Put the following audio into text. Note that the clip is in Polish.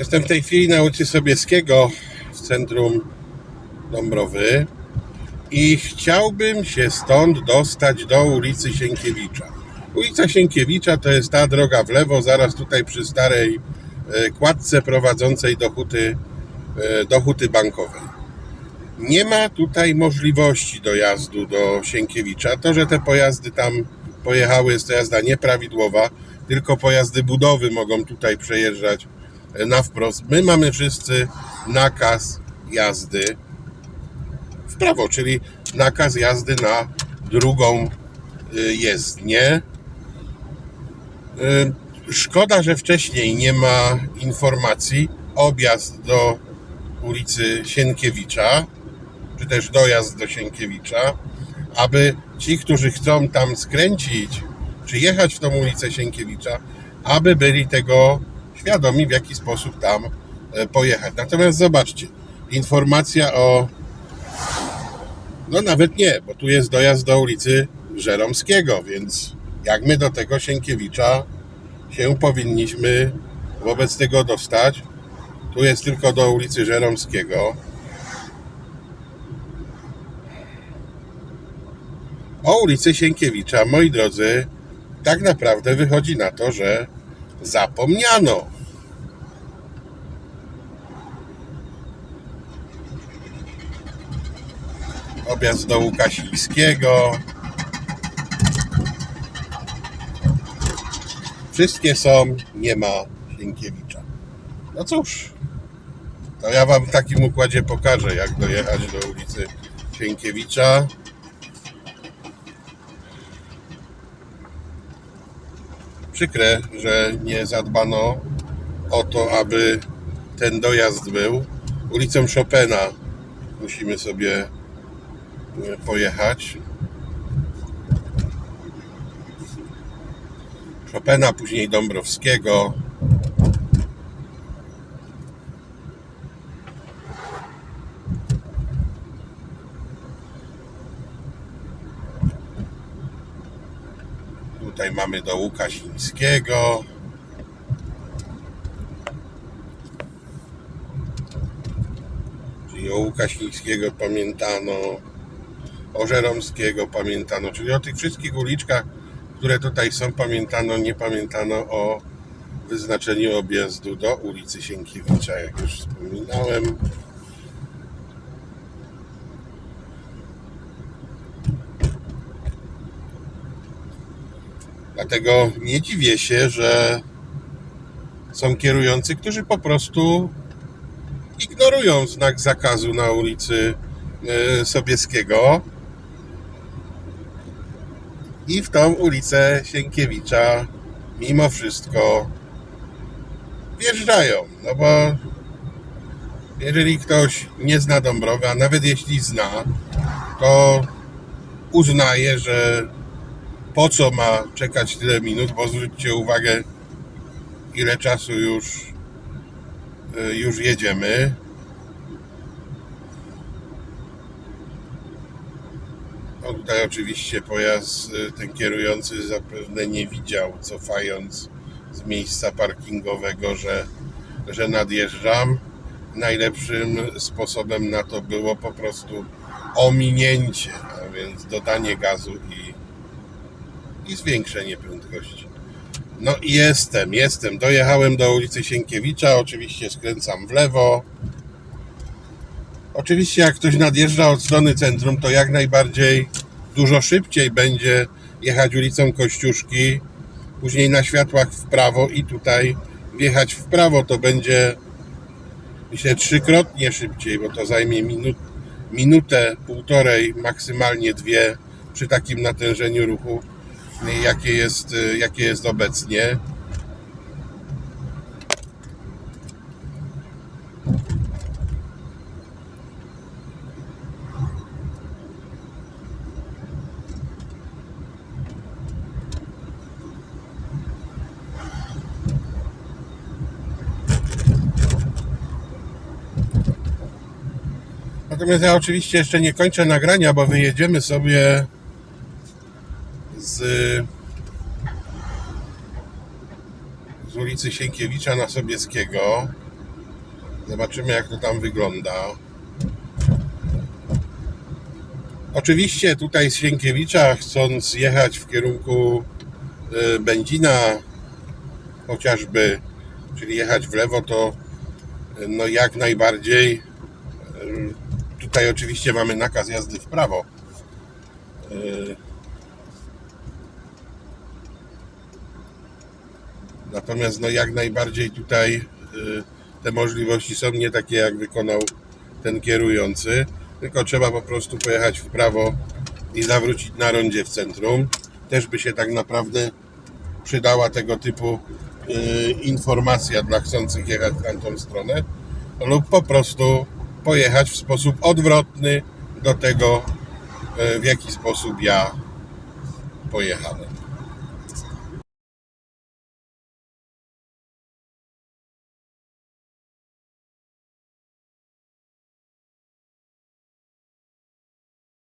Jestem w tej chwili na ulicy Sobieskiego w centrum Dąbrowy i chciałbym się stąd dostać do ulicy Sienkiewicza. Ulica Sienkiewicza to jest ta droga w lewo, zaraz tutaj przy starej e, kładce prowadzącej do huty, e, do huty bankowej. Nie ma tutaj możliwości dojazdu do Sienkiewicza. To, że te pojazdy tam pojechały, jest to jazda nieprawidłowa. Tylko pojazdy budowy mogą tutaj przejeżdżać na wprost. My mamy wszyscy nakaz jazdy w prawo, czyli nakaz jazdy na drugą y, jezdnię. Y, Szkoda, że wcześniej nie ma informacji objazd do ulicy Sienkiewicza, czy też dojazd do Sienkiewicza, aby ci, którzy chcą tam skręcić, czy jechać w tą ulicę Sienkiewicza, aby byli tego świadomi, w jaki sposób tam e, pojechać. Natomiast zobaczcie, informacja o no nawet nie, bo tu jest dojazd do ulicy Żeromskiego, więc jak my do tego Sienkiewicza się powinniśmy wobec tego dostać? Tu jest tylko do ulicy Żeromskiego. O ulicy Sienkiewicza, moi drodzy, tak naprawdę wychodzi na to, że zapomniano. Objazd do Łukasińskiego. Wszystkie są, nie ma Sienkiewicza. No cóż, to ja Wam w takim układzie pokażę, jak dojechać do ulicy Sienkiewicza. Przykre, że nie zadbano o to, aby ten dojazd był. Ulicą Chopina musimy sobie e, pojechać. Chopina, później Dąbrowskiego. Tutaj mamy do Łukasińskiego. Czyli o Łukasińskiego pamiętano, o Żeromskiego pamiętano, czyli o tych wszystkich uliczkach, które tutaj są, pamiętano, nie pamiętano o wyznaczeniu objazdu do ulicy Sienkiewicza, jak już wspominałem. Dlatego nie dziwię się, że są kierujący, którzy po prostu ignorują znak zakazu na ulicy e, Sobieskiego i w tą ulicę Sienkiewicza mimo wszystko wjeżdżają. No bo jeżeli ktoś nie zna Dąbrowy, a nawet jeśli zna, to uznaje, że po co ma czekać tyle minut, bo zwróćcie uwagę, ile czasu już, y, już jedziemy. No tutaj oczywiście pojazd, y, ten kierujący zapewne nie widział, cofając z miejsca parkingowego, że, że nadjeżdżam. Najlepszym sposobem na to było po prostu ominięcie, a więc dodanie gazu i, i zwiększenie prędkości. No jestem, jestem. Dojechałem do ulicy Sienkiewicza, oczywiście skręcam w lewo. Oczywiście jak ktoś nadjeżdża od strony centrum, to jak najbardziej dużo szybciej będzie jechać ulicą Kościuszki, później na światłach w prawo i tutaj wjechać w prawo to będzie myślę trzykrotnie szybciej, bo to zajmie minut, minutę, półtorej, maksymalnie dwie przy takim natężeniu ruchu, jakie jest, jakie jest obecnie. Natomiast ja oczywiście jeszcze nie kończę nagrania, bo wyjedziemy sobie z, z ulicy Sienkiewicza na Sobieskiego. Zobaczymy, jak to tam wygląda. Oczywiście tutaj z Sienkiewicza, chcąc jechać w kierunku y, Będzina, chociażby, czyli jechać w lewo, to y, no jak najbardziej. y, Tutaj oczywiście mamy nakaz jazdy w prawo. Natomiast no jak najbardziej tutaj y, te możliwości są nie takie jak wykonał ten kierujący, tylko trzeba po prostu pojechać w prawo i zawrócić na rondzie w centrum. Też by się tak naprawdę przydała tego typu y, informacja dla chcących jechać w tamtą stronę lub po prostu pojechać w sposób odwrotny do tego, y, w jaki sposób ja pojechałem.